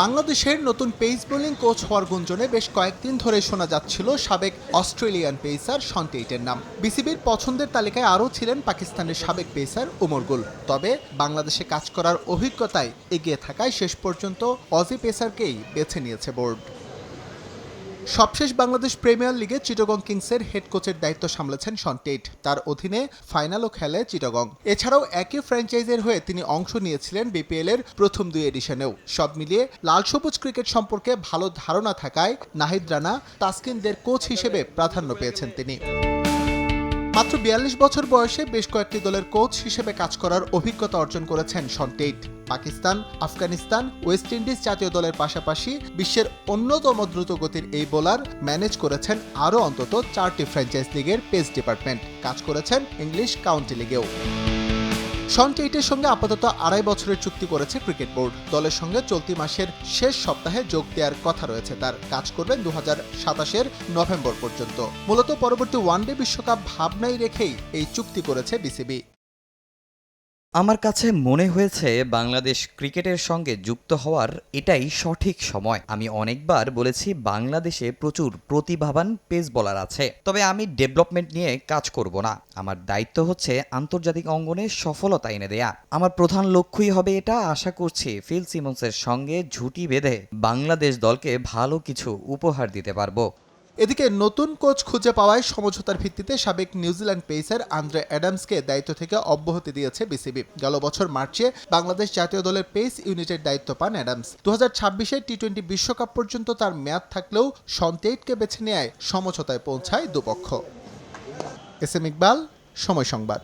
বাংলাদেশের নতুন pace bowling coach হওয়ার গুঞ্জনে বেশ কয়েকদিন ধরে শোনা যাচ্ছিল সাবেক অস্ট্রেলিয়ান পেসার শন টেইটের নাম। বিসিবির পছন্দের তালিকায় আরও ছিলেন পাকিস্তানের সাবেক পেসার ওমর গুল। তবে বাংলাদেশে কাজ করার অভিজ্ঞতায় এগিয়ে থাকায় শেষ পর্যন্ত অজি পেসারকেই বেছে নিয়েছে বোর্ড। সবশেষ বাংলাদেশ প্রিমিয়ার লিগে চিটগং কিংসের হেড কোচের দায়িত্ব সামলেছেন শন টেট। তার অধীনে ফাইনালও খেলে চিটগং। এছাড়াও একই ফ্র্যাঞ্চাইজের হয়ে তিনি অংশ নিয়েছিলেন বিপিএল এর প্রথম দুই এডিশনেও। সব মিলিয়ে লাল সবুজ ক্রিকেট সম্পর্কে ভালো ধারণা থাকায় নাহিদ রানা তাসকিনদের কোচ হিসেবে প্রাধান্য পেয়েছেন তিনি। মাত্র বিয়াল্লিশ বছর বয়সে বেশ কয়েকটি দলের কোচ হিসেবে কাজ করার অভিজ্ঞতা অর্জন করেছেন সন্টেইট পাকিস্তান, আফগানিস্তান, ওয়েস্ট ইন্ডিজ জাতীয় দলের পাশাপাশি বিশ্বের অন্যতম দ্রুতগতির এই বোলার ম্যানেজ করেছেন আরও অন্তত চারটি ফ্র্যাঞ্চাইজ লিগের পেস ডিপার্টমেন্ট কাজ করেছেন ইংলিশ কাউন্টি লিগেও শন টেইটের সঙ্গে আপাতত আড়াই বছরের চুক্তি করেছে ক্রিকেট বোর্ড। দলের সঙ্গে চলতি মাসের শেষ সপ্তাহে যোগ দেওয়ার কথা রয়েছে তার। কাজ করবেন দু হাজার সাতাশের নভেম্বর পর্যন্ত। মূলত পরবর্তী ওয়ানডে বিশ্বকাপ ভাবনাই রেখেই এই চুক্তি করেছে বিসিবি। আমার কাছে মনে হয়েছে বাংলাদেশ ক্রিকেটের সঙ্গে যুক্ত হওয়ার এটাই সঠিক সময়। আমি অনেকবার বলেছি বাংলাদেশে প্রচুর প্রতিভাবান পেস বলার আছে। তবে আমি ডেভেলপমেন্ট নিয়ে কাজ করব না। আমার দায়িত্ব হচ্ছে আন্তর্জাতিক অঙ্গনে সফলতা এনে দেয়া। আমার প্রধান লক্ষ্যই হবে এটা। আশা করছি ফিল সিমন্সের সঙ্গে ঝুটি বেঁধে বাংলাদেশ দলকে ভালো কিছু উপহার দিতে পারব। এদিকে নতুন কোচ খুঁজে পাওয়ায় সমঝোতার ভিত্তিতে সাবেক নিউজিল্যান্ড পেসার আন্দ্রে অ্যাডামসকে দায়িত্ব থেকে অব্যাহতি দিয়েছে বিসিবি। গেল বছর মার্চে বাংলাদেশ জাতীয় দলের পেস ইউনিটের দায়িত্ব পান অ্যাডামস। দু হাজার টি টোয়েন্টি বিশ্বকাপ পর্যন্ত তার মেয়াদ থাকলেও সন্তেইটকে বেছে নেয় সমঝোতায় পৌঁছায় দুপক্ষ। এস এম ইকবাল, সময় সংবাদ।